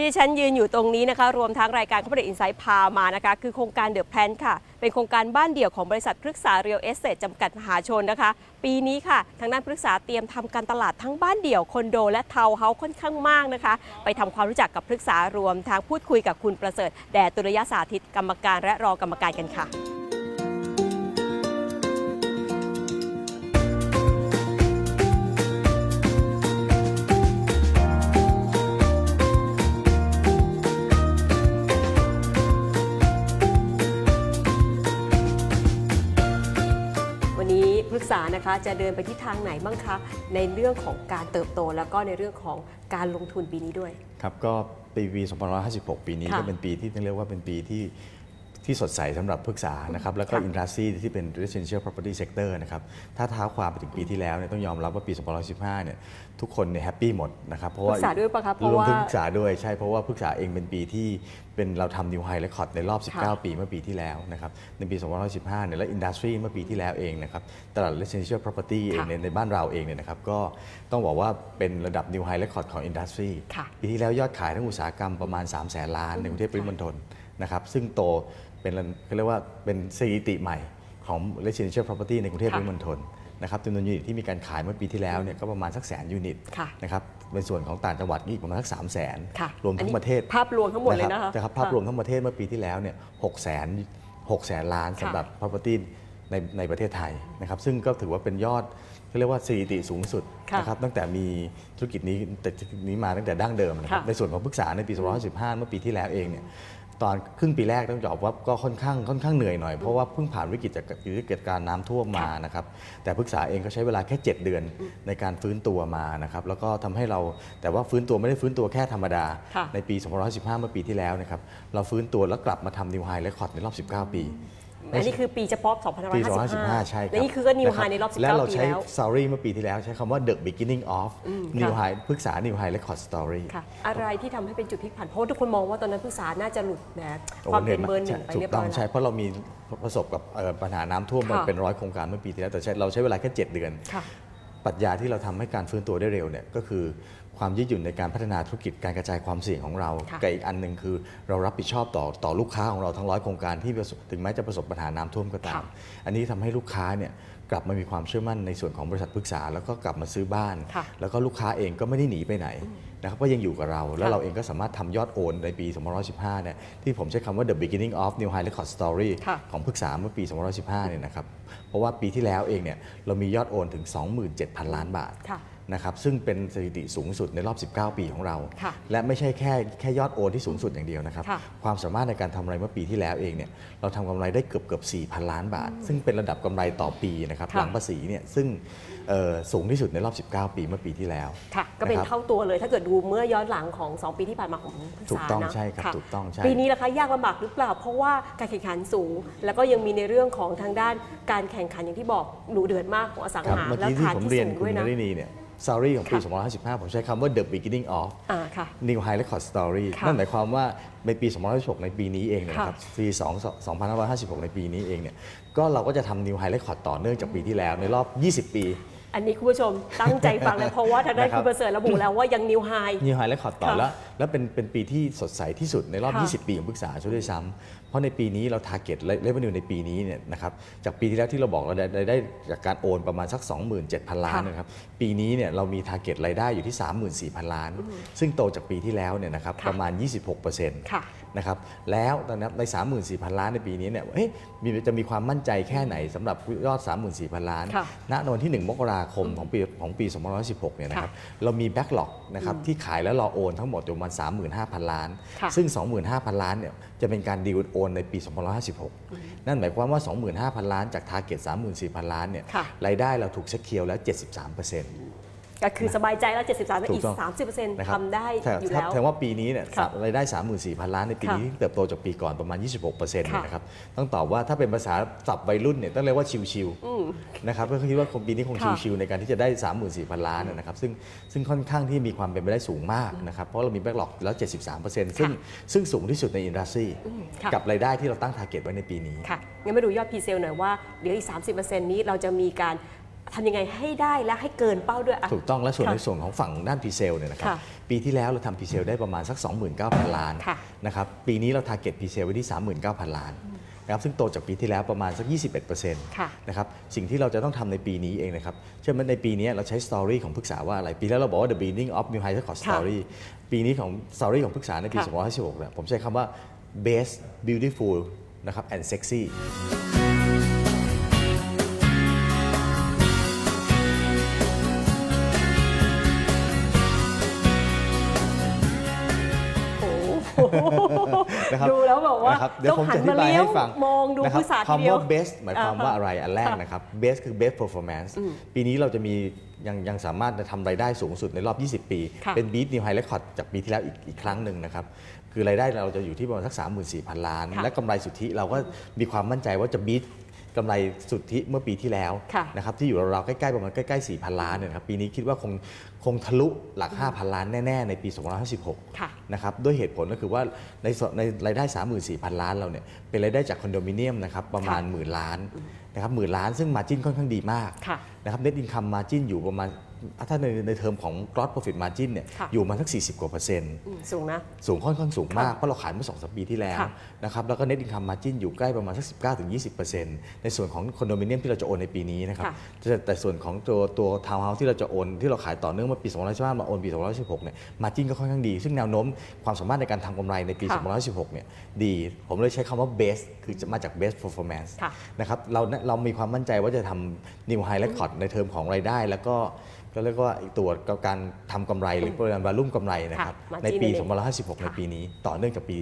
ที่ฉันยืนอยู่ตรงนี้นะคะ รวมทั้งรายการ Corporate Insight พามานะคะ คือโครงการเดอะแพลนค่ะ เป็นโครงการบ้านเดี่ยวของบริษัทพฤกษาเรียลเอสเต e จำกัดมหาชนนะคะ ปีนี้ค่ะ ทางด้านพฤกษาเตรียมทำการตลาดทั้งบ้านเดี่ยวคอนโด และทาวน์เฮาส์ค่อนข้างมากนะคะ ไปทำความรู้จักกับพฤกษารวมทั้งพูดคุยกับคุณประเสริฐแดดตุรยสาธิตกรรมการและรองกรรมการกันค่ะ จะเดินไปที่ทางไหนบ้างคะ ในเรื่องของการเติบโต แล้วก็ในเรื่องของการลงทุนปีนี้ด้วย ครับก็ปีปี2556 ปีนี้ค่ะ ก็เป็นปีที่ต้องเรียกว่าเป็นปีที่ ที่สดใสสำหรับพฤกษานะครับแล้วก็ค่ะอินดัสทรีที่เป็น residential property sector นะครับถ้าท้าความไปถึงปีที่แล้วเนี่ยต้องยอมรับว่าปี2515 เนี่ยทุกคนเนี่ยแฮปปี้หมดนะครับเพราะพฤว่ากษาด้วยปะคะเพราะรวมว่า ถึงพฤกษาด้วยใช่เพราะว่าพฤกษาเองเป็นปีที่เป็นเราทำนิวไฮเรคคอร์ดในรอบ ค่ะ 19 ปีเมื่อปีที่แล้วนะครับในปี2515 เนี่ยและอินดัสทรีเมื่อปีที่แล้วเองนะครับตลาด residential property เองค่ะในในบ้านเราเองเนี่ยนะครับก็ต้องบอกว่าเป็นระดับนิวไฮเรคคอร์ดของอินดัสทรีค่ะ ปีที่แล้วยอดขายทั้งอุตสาหกรรมประมาณ 3 0 0แสนล้านในกรุงเทพปริมณฑลนะครับซึ่งโต เป็นระเขาเรียกว่าเป็นสถิติใหม่ของ residential property ในกรุงเทพค่ะปริมณฑลนะครับจำนวนยูนิตที่มีการขายเมื่อปีที่แล้วเนี่ยก็ประมาณสักแสนยูนิตค่ะนะครับเป็นส่วนของต่างจังหวัดนี่อีกประมาณสักสามแสนค่ะรวมอันทั้นี้งประเทศ ภาพรวมทั้งหมดเลยนะคะนะครับภาพรวมทั้งประเทศเมื่อปีที่แล้วเนี่ยหกแสนหกแสนล้านค่ะสำหรับ property ในในประเทศไทยนะครับซึ่งก็ถือว่าเป็นยอดเขาเรียกว่าสถิติสูงสุดค่ะนะครับตั้งแต่มีธุรกิจนี้แต่ธุรกิจนี้มาตั้งแต่ดั้งเดิมนะครับค่ะในส่วนของพฤกษาในปี 2515 เมื่อปีที่แล้วเองเนี่ย ตอนครึ่งปีแรกต้องบอกว่าก็ค่อนข้างค่อนข้างเหนื่อยหน่อยเพราะว่าเพิ่งผ่านวิกฤตจากวิกฤตการณ์น้ำท่วมมานะครับแต่พฤกษาเองก็ใช้เวลาแค่ 7 เดือนในการฟื้นตัวมานะครับแล้วก็ทำให้เราแต่ว่าฟื้นตัวไม่ได้ฟื้นตัวแค่ธรรมดาค่ะในปี 2515 เมื่อปีที่แล้วนะครับเราฟื้นตัวแล้วกลับมาทำนิวไฮและคอร์ดในรอบ 19 ปี อันนี้คือปีเฉพาะปี2555 2515ใช่ครับ และนี่คือก็นิวไฮะบในรอบแล้วเรา19ปีใช้แล้ว story เมื่อปีที่แล้วใช้คำว่า the beginning of อืม new ค่ะ high พฤกษา new high record story ค่ะ อะไรที่ทำให้เป็นจุดพลิกผัน เพราะว่าทุกคนมองว่าตอนนั้นพฤกษาน่าจะหลุดนะโอ้ความเป็นหเบออยร์หนึ่งมากไปถูเรียกบต้ร้อองยใช่แล้วเพราะเรามีประสบกับเอ่อปัญหาน้ำท่วมมาค่ะเป็นร้อยโครงการเมื่อปีที่แล้วแต่ใช้เราใช้เวลาแค่ 7 เดือน ค่ะ ปรัชญาที่เราทำให้การฟื้นตัวได้เร็วเนี่ยก็คือความยืดหยุ่นในการพัฒนาธุรกิจการกระจายความเสี่ยงของเราค่ะกับอีกอันหนึ่งคือเรารับผิดชอบต่อต่อลูกค้าของเราทั้งร้อยโครงการที่ประสบถึงแม้จะประสบปัญหาน้ำท่วมก็ตาม อันนี้ทำให้ลูกค้าเนี่ย กลับมามีความเชื่อมั่นในส่วนของบริษัทพฤกษา แล้วก็กลับมาซื้อบ้านค่ะแล้วก็ลูกค้าเองก็ไม่ได้หนีไปไหนนะครับก็ยังอยู่กับเรา แล้วค่ะเราเองก็สามารถทำยอดโอนในปี2515 เนี่ยที่ผมใช้คำว่า the beginning of new high record story ค่ะของพฤกษาเมื่อปี2515 เนี่ยนะครับ เพราะว่าปีที่แล้วเองเนี่ยเรามียอดโอนถึง 27,000 ล้านบาทค่ะ นะครับซึ่งเป็นสถิติสูงสุดในรอบ 19 ปีของเรา ค่ะและไม่ใช่แค่แค่ยอดโอนที่สูงสุดอย่างเดียวนะครับ ค่ะ ความสามารถในการทำไรเมื่อปีที่แล้วเองเนี่ยเราทำกำไรได้เกือบเกือบ4,000 ล้านบาท ซึ่งเป็นระดับกำไรต่อปีนะครับค่ะ หลังภาษีเนี่ยซึ่งเอ่อสูงที่สุดในรอบ 19 ปีเมื่อปีที่แล้ว ค่ะ ก็เป็นนะครับ เท่าตัวเลยถ้าเกิดดูเมื่อย้อนหลังของ 2 ปีที่ผ่านมาของพฤกถูกษาต้องนะใช่ครับะถูกต้องใช่ ปีนี้ล่ะคะยากลำบากหรือเปล่า เพราะว่าการแข่งขันสูง แล้วก็ยังมีในเรื่องของทางด้านการแข่งขันอย่างที่บอกดุเดือดมากของอสังครับหาเมื่อแล้วกี้ที่ฐานผมที่เรียนสูงคุด้ณวยนนะรินีเนี่ย ซารีของปีค่ะ2515ผมใช้คำว่า the beginning of อ่าค่ะ New High Record Story ค่ะนั่นหมายความว่าในปี 2516ในปีนี้เองเนยนะครับค่ะปี2 2556 ในปีนี้เองเนี่ย ก็เราก็จะทำ New High Record ต่อเนื่องจากปีที่แล้วในรอบ 20 ปี อันนี้คุณผู้ชมตั้งใจฟังเลยเพราะว่าทางด้านนะครับคุณประเสริฐระบุแล้วว่ายังนิวไฮ New High Record ต่อค่ะแล้ว แล้วเป็นเป็นปีที่สดใสที่สุดในรอบค่ะ20 ปีของพฤกษาช่วยด้วยซ้ำเพราะในปีนี้เรา target revenue ในปีนี้เนี่ยนะครับจากปีที่แล้วที่เราบอกเราได้ได้ได้จากการโอนประมาณสัก 27,000 ล้านค่ะนะครับปีนี้เนี่ยเรามี target รายได้อยู่ที่ 34,000 ล้าน ซึ่งโตจากปีที่แล้วเนี่ยนะครับค่ะประมาณ 26%ค่ะ นะครับแล้วตอนนี้ใน 34,000 ล้านในปีนี้เนี่ยเอ๊ะมีจะมีความมั่นใจแค่ไหนสำหรับยอด 34,000 ล้านค่ะณวันที่ 1 มกราคมของปีของปี2516 เนี่ยนะครับเรามีแบ็กหลอกนะครับที่ขายแล้วรอโอนทั้งหมดอยู่ประมาณ 35,000 ล้านค่ะซึ่ง 25,000 ล้านเนี่ยจะเป็นการดีลโอนในปี 2556 นั่นหมายความว่า 25,000 ล้านจากทาร์เก็ต34,000 ล้านเนี่ยค่ะรายได้เราถูกเซ็คเคียวแล้ว 73% ก็คือสบายใจแล้ว 73แล้วถูอีกกต้อง30%นะครับทำได้แต่อยู่ถ้าแล้วแสดงว่าปีนี้เนี่ยค่ะรายได้ 34,000 ล้านในปีนี้ค่ะเติบโตจากปีก่อนประมาณ 26%เนี่ยค่ะนะครับต้องตอบว่าถ้าเป็นภาษาศัพท์วัยรุ่นเนี่ยต้องเรียกว่าชิวอืมๆนะครับก็คิดว่าคงปีนี้คงค่ะชิวๆในการที่จะได้ 34,000 ล้านนะครับซึ่งซึ่งค่อนข้างที่มีความเป็นไปได้สูงมากนะครับเพราะเรามีแบ็กหลอกแล้ว 73%ซึ่งซึ่งสูงที่สุดในอินดัสทรีค่ะกับรายได้ที่เราตั้งทาร์เก็ตไว้ในปีนี้ค่ะงั้นมาดูยอดพีเซลหน่อยว่าเหลืออีก 30%นี้เราจะมีการ ทำยังไงให้ได้และให้เกินเป้าด้วยอะ ถูกต้องและส่วนค่ะในส่วนของฝั่งด้านพรีเซลเนี่ยนะครับค่ะปีที่แล้วเราทำพรีเซลได้ประมาณสัก 29,000 ล้านค่ะ นะครับปีนี้เราทาร์เก็ตพรีเซลไว้ที่ 39,000 ล้านนะครับซึ่งโตจากปีที่แล้วประมาณสัก 21%ค่ะ นะครับสิ่งที่เราจะต้องทำในปีนี้เองนะครับเชื่อไหมในปีนี้เราใช้สตอรี่ของพฤกษาว่าอะไร ปีแล้วเราบอกว่า the beginning of new high record story ปีนี้ของสตอรี่ของพฤกษาในปีค่ะ 2556เนี่ยผมใช้คำว่า best beautiful นะครับ and sexy นะครับดูแล้วแบบว่านะครับเดี๋ยวผมหัจะอธิบายเลี้ให้ฟังมองดูนะครับภาษาทีเดียวคำว่า best หมายความว่าอะไรอันแรกค่ะนะครับ best คือ best performance ปีนี้เราจะมียังยังสามารถจะทำรายได้สูงสุดในรอบ 20 ปีค่ะเป็น beat new high record จากปีที่แล้วอีกอีกครั้งหนึ่งนะครับ คือรายได้เราจะอยู่ที่ประมาณสัก 34,000 ล้านค่ะและกำไรสุทธิเราก็มีความมั่นใจว่าจะ beat กำไรสุทธิเมื่อปีที่แล้วค่ะนะครับที่อยู่ราวๆใกล้ๆประมาณใกล้ๆ 4,000 ล้านเนี่ยนะครับปีนี้คิดว่าคงคงทะลุหลัก 5,000 ล้านแน่ ๆ ในปี 2556ค่ะนะครับด้วยเหตุผลก็คือว่าในส่วนในรายได้ 34,000 ล้านเราเนี่ยเป็นรายได้จากคอนโดมิเนียมนะครับประมาณหมื่นล้านนะครับหมื่นล้านซึ่งมาจิ้นค่อนข้างดีมากค่ะนะครับ net income margin อยู่ประมาณ ถ้าในในเทอมของ gross profit margin เนี่ยค่ะอยู่ประมาณสัก 40 กว่าเปอร์เซ็นต์อืมสูงนะ สูงค่อนข้างสูงมาก เพราะเราขายเมื่อ2อสปีที่แล้วค่ะนะครับแล้วก็ net income margin อยู่ใกล้ประมาณสัก 19-20%ในส่วนของคอนโดมิเนียมที่เราจะโอนในปีนี้นะครับค่ะแต่แต่ส่วนของตัวตัวทาวน์เฮาส์ที่เราจะโอน ที่เราขายต่อเนื่องมาปี2515มาโอนปี2516เนี่ยมาจิ้นก็ค่อนข้างดี ซึ่งแนวโน้มความสามารถในการทำกำไรในปีค่ะ2516เนี่ยดี ผมเลยใช้คำว่า best คือจะมาจาก best performance ค่ะนะครับเราเรามีความมั่นใจว่าจะทำ new high record ในเทอมของรายได้แล้วก็ ก็เรียกว่าตัวการทำกำไรหรือปริมาณวาลุ่มกำไรนะครับค่ะในปี margin นั่นเอง2556 ในปีนี้ ต่อเนื่องจากปี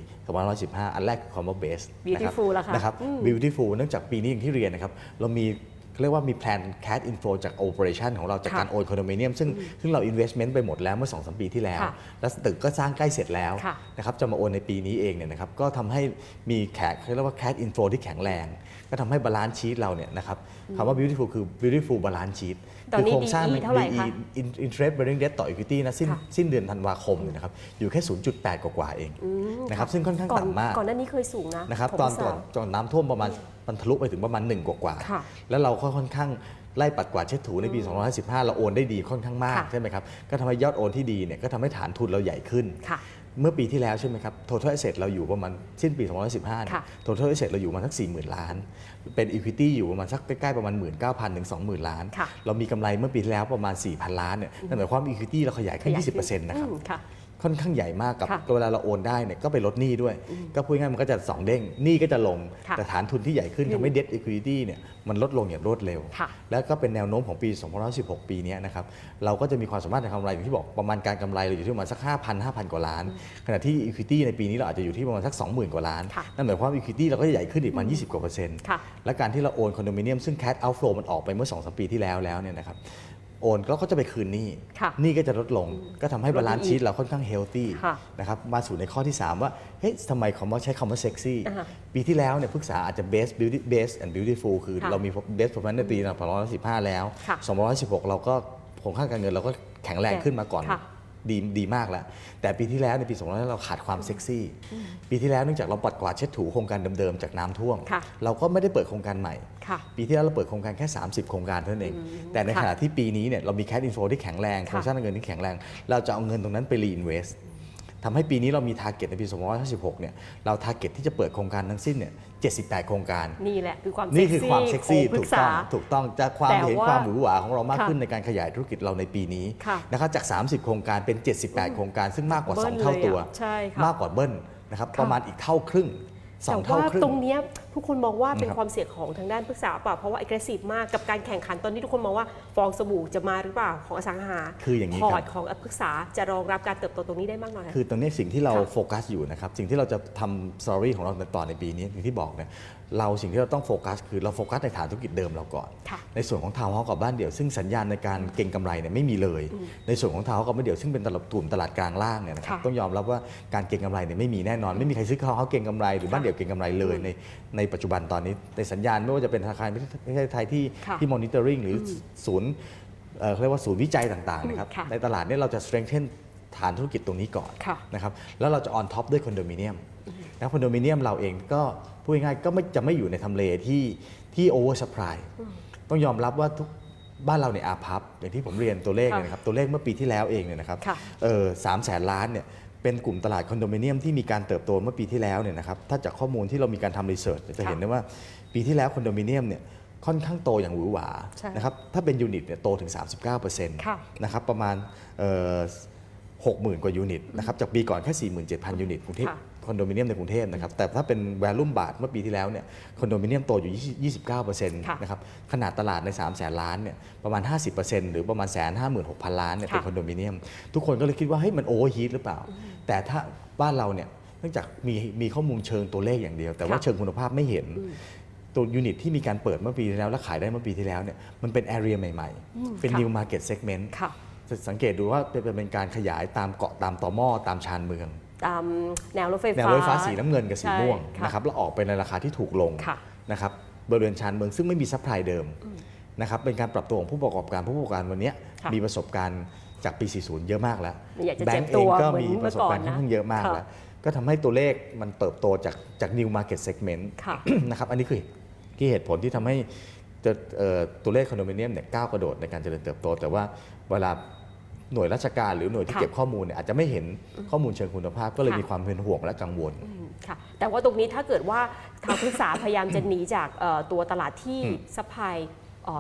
2515 อันแรกคือคำว่า base นะครับ Beautiful ล่ะคะนะครับ อืม beautiful เนื่องจากปีนี้อย่างที่เรียนนะครับ เรามีเรียกว่ามีแพลน cash inflow จาก operation ของเราจากค่ะการโอนคอนโดมิเนียมซึ่งซึ่งเรา investment ไปหมดแล้วเมื่อ 2-3 ปีที่แล้ว ค่ะแล้วตึกก็สร้างใกล้เสร็จแล้วค่ะนะครับจะมาโอนในปีนี้เองเนี่ยนะครับก็ทำให้มีแขกเรียกว่า cash inflow ที่แข็งแรง ก็ทำให้บาลานซ์ชีตเราเนี่ยนะครับคำว่า beautiful คือ beautiful balance sheet ตอนนี้คืโครงสร้าง DE เท่าไหร่คะ DE interest bearing debt ต่อ equity นะสิ้นค่ะ สิ้นเดือนธันวาคมเนี่ยนะครับอยู่แค่ 0.8 กว่าๆเองนะครับซึ่งค่อนข้างก่อนต่ำมาก ก่อนหน้านี้เคยสูงนะนะครับของตอนภาษาก่อนตอนน้ำท่วมประมาณมันทะลุไปถึงประมาณ1กว่าๆค่ะแล้วเราก็ค่อนข้างไล่ปัดกวาดเช็ดถูในปี 2515เราโอนได้ดีค่อนข้างมากค่ะ ใช่ไหมครับ ก็ทำให้ยอดโอนที่ดีเนี่ยก็ทำให้ฐานทุนเราใหญ่ขึ้น ค่ะ เมื่อปีที่แล้วใช่ไหมครับ total asset เราอยู่ประมาณสิ้นปี 2015เนี่ยค่ะ total asset เราอยู่ประมาณสัก 40,000 ล้าน เป็น equity อยู่ประมาณสักใกล้ๆประมาณ 19,000ถึง20,000 ล้านค่ะเรามีกำไรเมื่อปีที่แล้วประมาณ 4,000 ล้านเนี่ยนั่นหมายความว่า equity เราขยายขึ้นขยายขึ้20%นะครับอืม ค่ะค่อนข้างใหญ่มากกับค่ะเวลาเราโอนได้เนี่ยก็ไปลดหนี้ด้วย ก็พูดง่ายๆมันก็จะสองเด้งหนี้ก็จะลง ค่ะแต่ฐานทุนที่ใหญ่ขึ้นทำให้ debt equity เนี่ยมันลดลงอย่างรวดเร็ว ค่ะ แล้วก็เป็นแนวโน้มของปี2516 ปีเนี้ยนะครับ เราก็จะมีความสามารถในการกำไรอย่างที่บอกประมาณการกำไรเราอยู่ที่ประมาณสัก 5,000 5,000 กว่าล้าน ขณะที่ equity ในปีนี้เราอาจจะอยู่ที่ประมาณสัก 20,000 กว่าล้าน ค่ะนั่นหมายความว่า equity เราก็จะใหญ่ขึ้นอีกประมาณ 20 กว่าเปอร์เซ็นต์ ค่ะ และการที่เราโอนคอนโดมิเนียมซึ่ง cash outflow มันออกไปเมื่อ2-3ปีที่แล้วแล้วเนี่ยนะครับ โอนแล้วก็จะไปคืนหนี้ค่ะหนี้ก็จะลดลง ก็ทำให้ลดบาลานซ์อีกชีตเราค่อนข้างเฮลตี้ค่ะนะครับมาสู่ในข้อที่ 3 ว่าเฮ้ยทำไมคำว่าใช้คำว่าเซ็กซี่อ่าฮะปีที่แล้วเนี่ยพฤกษาอาจจะ best beauty best and beautiful คือค่ะเรามี best performance ในปี2015แล้วค่ะ216 เราก็โครงข้างการเงินเราก็แข็งแรงขึ้นมาก่อน ค่ะ ดีดีมากแล้ว แต่ปีที่แล้วในปี2เราขาดความเซ็กซี่ ปีที่แล้วเนื่องจากเราปัดกวาดเช็ดถูโครงการเดิมๆจากน้ำท่วมค่ะเราก็ไม่ได้เปิดโครงการใหม่ค่ะปีที่แล้วเราเปิดโครงการแค่ 30 โครงการเท่านั้นเอง แต่ในค่ะขณะที่ปีนี้เนี่ยเรามีแค s อินโฟที่แข็งแรงโครงสร้างการเงินที่แข็งแรง เราจะเอาเงินตรงนั้นไปรีอินเวสต์ ทำให้ปีนี้เรามีทาร์เก็ตในปี 2556 เนี่ย เราทาร์เก็ตที่จะเปิดโครงการทั้งสิ้นเนี่ย 78 โครงการ นี่แหละคือความนี่คือความเซ็กซี่ของพฤถูกกต้อษางถูกต้องจะความแต่เห็นว่าความหวือหวาของเรามากค่ะขึ้นในการขยายธุรกิจเราในปีนี้ค่ะนะครับจาก 30 โครงการเป็น 78 โครงการ ซึ่งมากกว่าเบิ้ล2เท่าตัวเลยอะใช่ค่ะมากกว่าเบิ้ลนะครับค่ะประมาณอีกเท่าครึ่งสแต่องเท่าว่าครึ่งตรงเนี้ยทุกคนมองว่าเป็นนะครับความเสี่ยงของทางด้านปรึกษาเปล่าเพราะว่า aggressive มากกับการแข่งขันตอนนี้ทุกคนมองว่าฟองสบู่จะมาหรือเปล่าของอสังหาคืออย่างนี้พอครัร์ตบของปรึกษาจะรองรับการเติบโตตรงนี้ได้มากน้อยคือตรงนี้สิ่งที่เราค่ะโฟกัสอยู่นะครับสิ่งที่เราจะทำสตอรี่ของเราในต่อในปีนี้อย่างที่บอกเนี่ยเราสิ่งที่เราต้องโฟกัส คือเราโฟกัสในฐานธุรกิจเดิมเราก่อนค่ะในส่วนของทาวน์เฮาส์กับบ้านเดี่ยว ซึ่งสัญญาณในการเก็งกำไรเนี่ยไม่มีเลย ในส่วนของทาวน์เฮาส์กับบ้านเดี่ยวซึ่งเป็นตลาดกลุ่มตลาดกลางล่างเนี่ยนะครับค่ะต้องยอมรับว่าการเก็งกำไรเนี่ยไม่มีแน่นอนไม่มีใครซื้อทาวน์เฮาส์เก็งกำไรหรือบ้านเดี่ยวเก็งกำไรเลยในในปัจจุบันตอนนี้ในสัญญาณไม่ว่าจะเป็นธนาคารไม่ใช่ไทยที่ค่ะที่มอนิเตอร์ริงหรืออศูนย์เอ่อเขาเรียกว่าศูนย์วิจัยต่างๆนะครับค่ะในตลาดเนี่ยเราจะ strengthen ฐานธุรกิจตรงนี้ก่อนค่ะนะครับแล้วเราจะออนท็อปด้วยคอนโดมิเนียมนะคอนโดมิเนียมเราเองก็พูดง่ายๆก็ไม่จะไม่อยู่ในทำเลที่ที่โอเวอร์สป라이ต้องยอมรับว่าทุกบ้านเราในยอาพับอย่างที่ผมเรียนตัวเลขเนี่ยนะครับตัวเลขเมื่อปีที่แล้วเองเนี่ยนะครับค่ะเออสามแสนล้านเนี่ย เป็นกลุ่มตลาดคอนโดมิเนียมที่มีการเติบโตเมื่อปีที่แล้วเนี่ยนะครับถ้าจากข้อมูลที่เรามีการทำรีเสิร์ชจะเห็นได้ว่าปีที่แล้วคอนโดมิเนียมเนี่ยค่อนข้างโตอย่างหวือหวาใช่นะครับถ้าเป็นยูนิตเนี่ยโตถึง 39%ค่ะนะครับประมาณหกหมื่นกว่ายูนิตนะครับจากปีก่อนแค่ 47,000 ยูนิตกรุงเทพ ค่ะคอนโดมิเนียมในกรุงเทพนะครับแต่ถ้าเป็นแวลูมบาทเมื่อปีที่แล้วเนี่ยคอนโดมิเนียมโตอยู่ 29%นะครับขนาดตลาดใน 3 0 0แสนล้านเนี่ยประมาณ 50%หรือประมาณแสนห้าหมื่นหกพันล้านเนี่ยเป็นค่ะคอนโดมิเนียม ทุกคนก็เลยคิดว่าเฮ้ยมันโอเวอร์ฮีทหรือเปล่า แต่ถ้าบ้านเราเนี่ยเนื่องจากมีมีข้อมูลเชิงตัวเลขอย่างเดียว แต่ว่าค่ะเชิงคุณภาพไม่เห็นตัวยูนิตที่มีการเปิดเมื่อปีที่แล้วและขายได้เมื่อปีที่แล้วเนี่ยมันเป็นแอเรียใหม่อืมๆเป็นค่ะ new market segment ค่ะสังเกตดูว่าเป็นเป็นการขยายตามเกาะตามต่อหม้อตามชานเมือง ตามแนวรถไฟฟ้าแนวรถไฟฟ้าสีน้ำเงินกับสีใช่ม่วงค่ะนะครับแล้วออกไปในราคาที่ถูกลงค่ะ นะครับบริเวณชานเมืองซึ่งไม่มีซัพพลายเดิมนะครับเป็นการปรับตัวของผู้ประกอบการผู้ประกอบการวันเนี้ยค่ะมีประสบการณ์จากปี 40 เยอะมากแล้วไม่อยากจะแบเจ็งบก์ตัเองวก็เหมือนมีปเมื่ระอสบก่อนการณ์ค่อนนะข้างเยอะมากค่ะ แล้ว ก็ทำให้ตัวเลขมันเติบโตจากจาก new market segment ค่ะ นะครับอันนี้คือที่เหตุผลที่ทำให้จะเอ่อตัวเลขคอนโดมิเนียมเนี่ยก้าวกระโดดในการเจริญเติบโต แต่ว่าเวลา หน่วยราชการหรือหน่วยที่ค่ะเก็บข้อมูลเนี่ยอาจจะไม่เห็นข้อมูลเชิงคุณภาพ ก็เลยค่ะ มีความเป็นห่วงและกังวล อืมค่ะแต่ว่าตรงนี้ถ้าเกิดว่าทางพึกษาพยายามจะหนีจากเอ่อตัวตลาดที่อืมซัพพลาย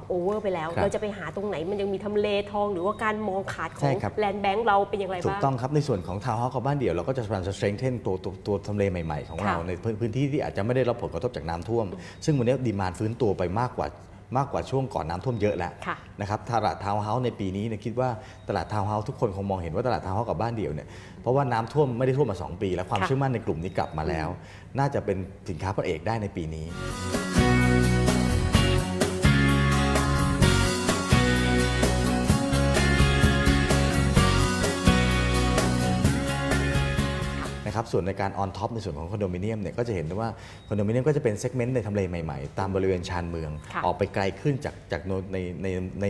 โอเวอร์ไปแล้ว ครับเราจะไปหาตรงไหนมันยังมีทำเลทอง หรือว่าการมองขาดขใช่องครับ แลนด์แบงก์เราเป็นอย่างไรถูกบ้าง ต้องครับ ในส่วนของทาวน์เฮาส์กับบ้านเดี่ยวเราก็จะพยายามจะ strengthen ตัวตัวตัวทำเลใหม่ ๆ ของค่ะเราในพื้นพื้นที่ที่อาจจะไม่ได้รับผลกระทบจากน้ำท่วม ซึ่งวันนี้ดีมานฟื้นตัวไปมากกว่า มากกว่าช่วงก่อนน้ำท่วมเยอะแล้วค่ะ นะครับตลาดทาวน์เฮาส์ในปีนี้เนี่ยคิดว่าตลาดทาวน์เฮาส์ทุกคนคงมองเห็นว่าตลาดทาวน์เฮาส์กับบ้านเดี่ยวเนี่ยเพราะว่าน้ำท่วมไม่ได้ท่วมมา 2 ปี แล้วความค่ะ เชื่อมั่นในกลุ่มนี้กลับมาแล้ว น่าจะเป็นสินค้าพระเอกได้ในปีนี้ นะครับส่วนในการออนท็อปในส่วนของคอนโดมิเนียมเนี่ยก็จะเห็นได้ว่าคอนโดมิเนียมก็จะเป็นเซกเมนต์ในทำเลใหม่ๆ ตามบริเวณชานเมืองค่ะออกไปไกลขึ้นจากจากในในในใน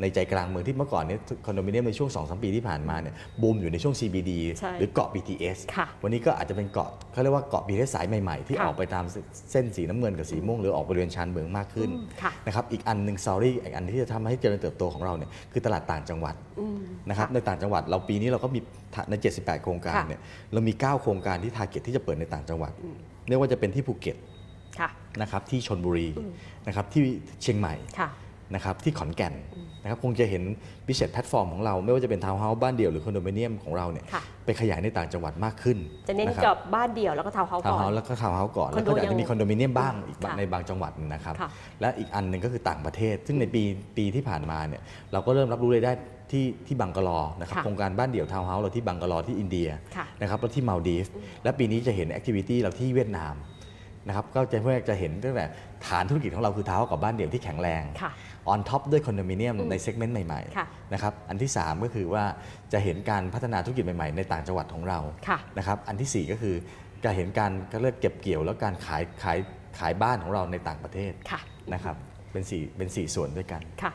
ในใจกลางเมืองที่เมื่อก่อนเนี่ยคอนโดมิเนียมในช่วง2-3ปีที่ผ่านมาเนี่ยบูมอยู่ในช่วง CBD ใช่หรือเกาะ BTS ค่ะวันนี้ก็อาจจะเป็นเกาะเขาเรียกว่าเกาะ BTS สายใหม่ๆ ที่ค่ะออกไปตามเส้นสีน้ำเงินกับสีม่วงหรือออกบริเวณชานเมืองมากขึ้นอืมค่ะนะครับอีกอันหนึ่งซอรี่อีกอันที่จะทำให้เจริญเติบโตของเราเนี่ยคือตลาดต่างจังหวัดอืมนะครับในต่างจังหวัดเราปีนี้เราก็มีใน 78 โครงการค่ะเนี่ยเรามี 9 โครงการที่ทาร์เก็ตที่จะเปิดในต่างจังหวัด เรียกว่าจะเป็นที่ภูเก็ตค่ะนะครับที่ชนบุรีนะครับที่เชียงใหม่ค่ะนะครับที่ขอนแก่นนะครับคงจะเห็นพิเศษแพลตฟอร์มของเรา ไม่ว่าจะเป็นทาวน์เฮาส์บ้านเดี่ยวหรือคอนโดมิเนียมของเราเนี่ยค่ะไปขยายในต่างจังหวัดมากขึ้น จะเน้นคกัรับบ้านเดี่ยวแล้วก็ทาวน์เฮาส์ทาวก่น์อเฮานส์แล้วก็ทาวน์เฮาส์ก่อนคอแล้นวโดก็อยากยังจะมีคอนโดมิเนียมบ้างอีกบางค่ะในบางจังหวัดนะครับค่ะและอีกอันหนึ่งก็คือต่างประเทศ ซึ่งในปีปีที่ผ่านมาเนี่ยเราก็เริ่มรับรู้รายได้ ที่ที่บังกลอนะครับค่ะโครงการบ้านเดี่ยวทาวน์เฮาส์เราที่บังกลอที่อินเดียค่ะนะครับแล้วที่มาลดีฟและปีนี้จะเห็นแอคทิวิตี้เราที่เวียดนามนะครับก็จะเพื่อจะเห็นตั้งแต่ฐานธุรกิจของเราคือเท้ากับบ้านเดี่ยวที่แข็งแรงค่ะออนท็อปด้วยคอนโดมิเนียมอืมในเซกเมนต์ใหม่ค่ะ ๆนะครับอันที่ 3 ก็คือว่าจะเห็นการพัฒนาธุรกิจใหม่ๆ ในต่างจังหวัดของเรา ค่ะ นะครับอันทีสี่4 ก็คือจะเห็นการก็เรียกเก็บเกี่ยวแล้วการขายขายขายบ้านของเราในต่างประเทศค่ะ นะครับเป็นสี่เป็นสี่ส่วนด้วยกัน ค่ะ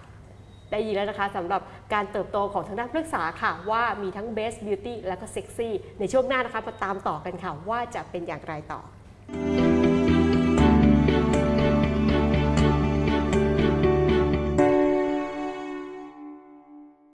ได้ยินแล้วนะคะสำหรับการเติบโตของทางด้านพฤกษาค่ะ ว่ามีทั้งเบสบิวตี้และก็เซ็กซี่ในช่วงหน้านะคะมาตามต่อกันค่ะ ว่าจะเป็นอย่างไรต่อ